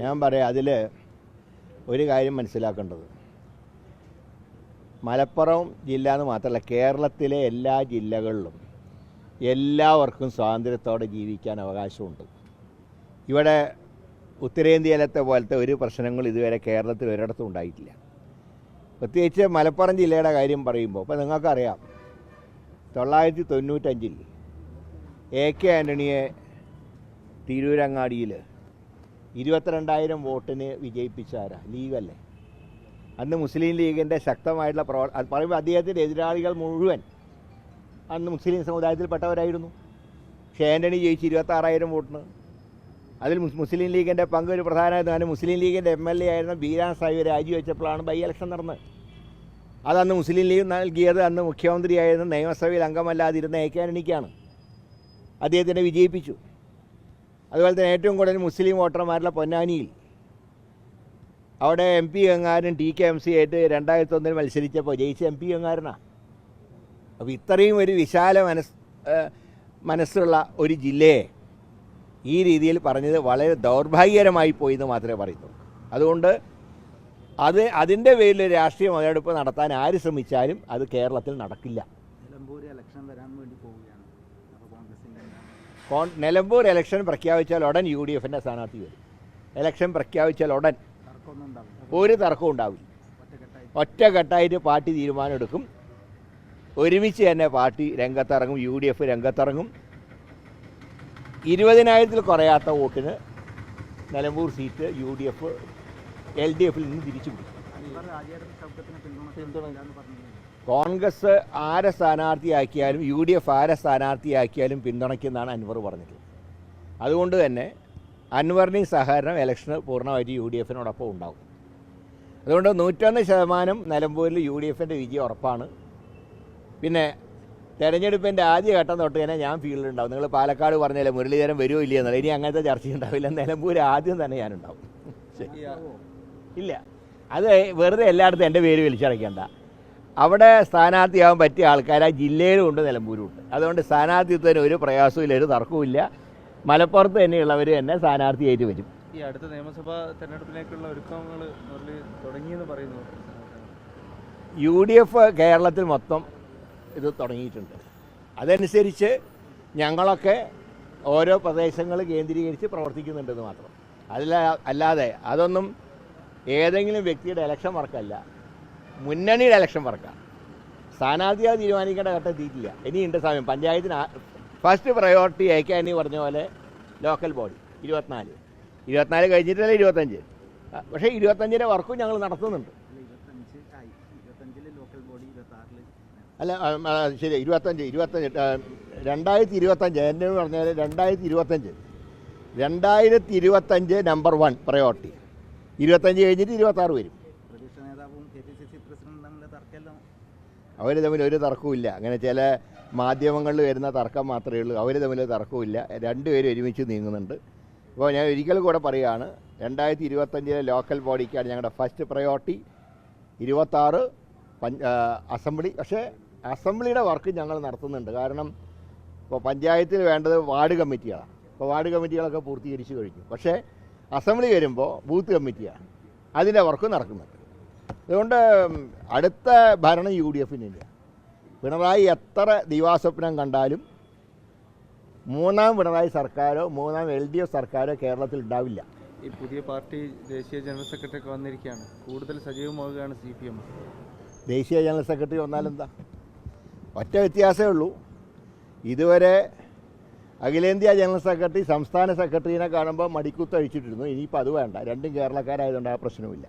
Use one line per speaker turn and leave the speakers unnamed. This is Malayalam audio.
ഞാൻ പറയാം അതിൽ ഒരു കാര്യം മനസ്സിലാക്കേണ്ടത്. മലപ്പുറം ജില്ല എന്ന് മാത്രമല്ല കേരളത്തിലെ എല്ലാ ജില്ലകളിലും എല്ലാവർക്കും സ്വാതന്ത്ര്യത്തോടെ ജീവിക്കാൻ അവകാശമുണ്ട്. ഇവിടെ ഉത്തരേന്ത്യയിലത്തെ പോലത്തെ ഒരു പ്രശ്നങ്ങൾ ഇതുവരെ കേരളത്തിൽ ഒരിടത്തും ഉണ്ടായിട്ടില്ല. പ്രത്യേകിച്ച് മലപ്പുറം ജില്ലയുടെ കാര്യം പറയുമ്പോൾ ഇപ്പോൾ നിങ്ങൾക്കറിയാം തൊള്ളായിരത്തി തൊണ്ണൂറ്റഞ്ചിൽ എ കെ ആന്റണിയെ തിരൂരങ്ങാടിയിൽ ഇരുപത്തിരണ്ടായിരം വോട്ടിന് വിജയിപ്പിച്ച ആരാ ലീഗല്ലേ. അന്ന് മുസ്ലിം ലീഗിന്റെ ശക്തമായിട്ടുള്ള പ്രവർ പറയുമ്പോൾ അദ്ദേഹത്തിന്റെ എതിരാളികൾ മുഴുവൻ അന്ന് മുസ്ലിം സമുദായത്തിൽപ്പെട്ടവരായിരുന്നു. പക്ഷേ ആന്റണി ജയിച്ച് ഇരുപത്താറായിരം വോട്ടിന്. അതിൽ മുസ്ലിം ലീഗിന്റെ പങ്ക് ഒരു പ്രധാനമായിരുന്നു. മുസ്ലിം ലീഗിന്റെ എം എൽ എ ആയിരുന്ന ബീരാൻ സാഹിബ് രാജിവെച്ചപ്പോഴാണ് ബൈ ഇലക്ഷൻ നടന്നത്. അതന്ന് മുസ്ലിം ലീഗ് നൽകിയത് അന്ന് മുഖ്യമന്ത്രിയായിരുന്ന നിയമസഭയിൽ അംഗമല്ലാതിരുന്ന എ കെ ആന്റണിക്കാണ് അദ്ദേഹത്തിനെ വിജയിപ്പിച്ചു. അതുപോലെ തന്നെ ഏറ്റവും കൂടുതൽ മുസ്ലിം വോട്ടർമാരുടെ പൊന്നാനിയിൽ. അവിടെ M P Gangaran T K M C ആയിട്ട് രണ്ടായിരത്തി ഒന്നിൽ മത്സരിച്ചപ്പോൾ ജയിച്ച എം പി ഗംഗാരനാ അപ്പോൾ ഇത്രയും ഒരു വിശാല മനസ് മനസ്സുള്ള ഒരു ജില്ലയെ ഈ രീതിയിൽ പറഞ്ഞത് വളരെ ദൗർഭാഗ്യകരമായി പോയി എന്ന് മാത്രമേ പറയുന്നുള്ളൂ. അതുകൊണ്ട് അത് അതിന്റെ പേരിൽ രാഷ്ട്രീയ മുതലെടുപ്പ് നടത്താൻ ആര് ശ്രമിച്ചാലും അത് കേരളത്തിൽ നടക്കില്ല.
നിലമ്പൂർ ഇലക്ഷൻ വരാൻ വേണ്ടി പോവുകയാണ്. അപ്പോൾ കോൺഗ്രസിന്റെ
കോൺ നിലമ്പൂർ ഇലക്ഷൻ പ്രഖ്യാപിച്ചാൽ ഉടൻ യു ഡി എഫിന്റെ സ്ഥാനാർത്ഥി വരും. ഇലക്ഷൻ പ്രഖ്യാപിച്ചാൽ ഉടൻ ഒരു തർക്കവും ഉണ്ടാവില്ല. ഒറ്റഘട്ടായിട്ട് പാർട്ടി തീരുമാനമെടുക്കും. ഒരുമിച്ച് തന്നെ പാർട്ടി രംഗത്തിറങ്ങും യു ഡി എഫ് രംഗത്തിറങ്ങും. ഇരുപതിനായിരത്തിൽ കുറയാത്ത വോട്ടിന് Nilambur seat U D F L D എഫിൽ നിന്ന് തിരിച്ചു പിടിക്കും
പറഞ്ഞില്ല
കോൺഗ്രസ് ആരെ സ്ഥാനാർത്ഥിയാക്കിയാലും യു ഡി എഫ് ആരെ സ്ഥാനാർത്ഥിയാക്കിയാലും പിന്തുണയ്ക്കുന്നതാണ് അൻവർ പറഞ്ഞിട്ടുള്ളത്. അതുകൊണ്ട് തന്നെ അൻവറിനെയും സഹകരണം ഇലക്ഷന് പൂർണമായിട്ട് യു ഡി എഫിനോടൊപ്പം ഉണ്ടാകും അതുകൊണ്ട് നൂറ്റൊന്ന് ശതമാനം നിലമ്പൂരിൽ യു ഡി എഫിന്റെ വിജയം ഉറപ്പാണ്. പിന്നെ തെരഞ്ഞെടുപ്പിന്റെ ആദ്യ ഘട്ടം തൊട്ട് തന്നെ ഞാൻ ഫീൽഡിലുണ്ടാവും നിങ്ങൾ പാലക്കാട് പറഞ്ഞാലേ മുരളീധരൻ വരുമോ ഇല്ല എന്നുള്ളത് ഇനി അങ്ങനത്തെ ചർച്ച ഉണ്ടാവില്ല. നിലമ്പൂർ ആദ്യം തന്നെ ഞാനുണ്ടാവും. ഇല്ല. അത് വെറുതെ എല്ലായിടത്തും എന്റെ പേര് വലിച്ചടയ്ക്കണ്ട. അവിടെ സ്ഥാനാർത്ഥിയാവാൻ പറ്റിയ ആൾക്കാർ ആ ജില്ലയിലും ഉണ്ട് നിലമ്പൂരും ഉണ്ട്. അതുകൊണ്ട് സ്ഥാനാർത്ഥിത്വത്തിന് ഒരു പ്രയാസവും ഇല്ല ഒരു തർക്കവും മലപ്പുറത്ത് തന്നെയുള്ളവർ തന്നെ സ്ഥാനാർത്ഥിയായിട്ട് വരും.
ഈ അടുത്ത നിയമസഭാ തെരഞ്ഞെടുപ്പിലേക്കുള്ള ഒരുക്കങ്ങൾ തുടങ്ങിയെന്ന് പറയുന്നു.
യു ഡി എഫ് കേരളത്തിൽ മൊത്തം ഇത് തുടങ്ങിയിട്ടുണ്ട്. അതനുസരിച്ച് ഞങ്ങളൊക്കെ ഓരോ പ്രദേശങ്ങൾ കേന്ദ്രീകരിച്ച് പ്രവർത്തിക്കുന്നുണ്ടെന്ന് മാത്രം. അതിൽ അല്ലാതെ അതൊന്നും ഏതെങ്കിലും വ്യക്തിയുടെ ഇലക്ഷൻ വർക്കല്ല മുന്നണിയുടെ ഇലക്ഷൻ വർക്കാണ് സ്ഥാനാർത്ഥിയെ തീരുമാനിക്കേണ്ട ഘട്ടം എത്തിയിട്ടില്ല. ഇനിയുണ്ട് സമയം. പഞ്ചായത്തിന് ഫസ്റ്റ് പ്രയോറിറ്റി അയക്കാൻ പറഞ്ഞ പോലെ ലോക്കൽ ബോഡി ഇരുപത്തിനാല്. ഇരുപത്തിനാല് കഴിഞ്ഞിട്ടല്ലേ ഇരുപത്തഞ്ച് പക്ഷേ ഇരുപത്തഞ്ചിന്റെ വർക്കും ഞങ്ങൾ നടത്തുന്നുണ്ട്.
അല്ല
ശരി ഇരുപത്തഞ്ച് ഇരുപത്തഞ്ച് രണ്ടായിരത്തി ഇരുപത്തഞ്ച് എന്റെ പറഞ്ഞാൽ രണ്ടായിരത്തി ഇരുപത്തഞ്ച് രണ്ടായിരത്തി ഇരുപത്തഞ്ച് നമ്പർ വൺ പ്രയോറിറ്റി ഇരുപത്തഞ്ച് കഴിഞ്ഞിട്ട് ഇരുപത്താറ് വരും
പ്രതിപക്ഷ നേതാവും കെ പി സി സി പ്രസിഡന്റും തമ്മിൽ തർക്കമെല്ലാം
അവർ തമ്മിൽ ഒരു തർക്കവുമില്ല. അങ്ങനെ ചില മാധ്യമങ്ങളിൽ വരുന്ന തർക്കം മാത്രമേ ഉള്ളൂ. അവർ തമ്മിൽ രണ്ടുപേരും രണ്ടുപേരും ഒരുമിച്ച് നീങ്ങുന്നുണ്ട്. അപ്പോൾ ഞാൻ ഒരിക്കൽ കൂടെ പറയുകയാണ് രണ്ടായിരത്തി ഇരുപത്തഞ്ചിലെ ലോക്കൽ ബോഡിക്കാണ് ഞങ്ങളുടെ ഫസ്റ്റ് പ്രയോറിറ്റി. ഇരുപത്താറ് അസംബ്ലി. പക്ഷേ അസംബ്ലിയുടെ വർക്ക് ഞങ്ങൾ നടത്തുന്നുണ്ട്. കാരണം ഇപ്പോൾ പഞ്ചായത്തിൽ വേണ്ടത് വാർഡ് കമ്മിറ്റികളാണ്. ഇപ്പോൾ വാർഡ് കമ്മിറ്റികളൊക്കെ പൂർത്തീകരിച്ചു കഴിഞ്ഞു. പക്ഷേ അസംബ്ലി വരുമ്പോൾ ബൂത്ത് കമ്മിറ്റിയാണ്. അതിന്റെ വർക്ക് നടക്കുന്നുണ്ട്. അതുകൊണ്ട് അടുത്ത ഭരണം യു ഡി എഫിനില്ല പിണറായി എത്ര ദിവാസ്വപ്നം കണ്ടാലും മൂന്നാം പിണറായി സർക്കാരോ മൂന്നാം എൽ ഡി എഫ് സർക്കാരോ കേരളത്തിൽ ഉണ്ടാവില്ല.
ഈ പുതിയ പാർട്ടി ദേശീയ ജനറൽ സെക്രട്ടറി ഒക്കെ വന്നിരിക്കുകയാണ്. കൂടുതൽ സജീവമാവുകയാണ് സി പി എം.
ദേശീയ ജനറൽ സെക്രട്ടറി വന്നാലെന്താ? ഒറ്റ വ്യത്യാസമേ ഉള്ളൂ. ഇതുവരെ അഖിലേന്ത്യാ ജനറൽ സെക്രട്ടറി സംസ്ഥാന സെക്രട്ടറിനെ കാണുമ്പോൾ മടിക്കുത്ത് അഴിച്ചിട്ടിരുന്നു ഇനിയിപ്പോൾ അത് വേണ്ട. രണ്ടും കേരളക്കാരായതുകൊണ്ട് ആ പ്രശ്നവുമില്ല.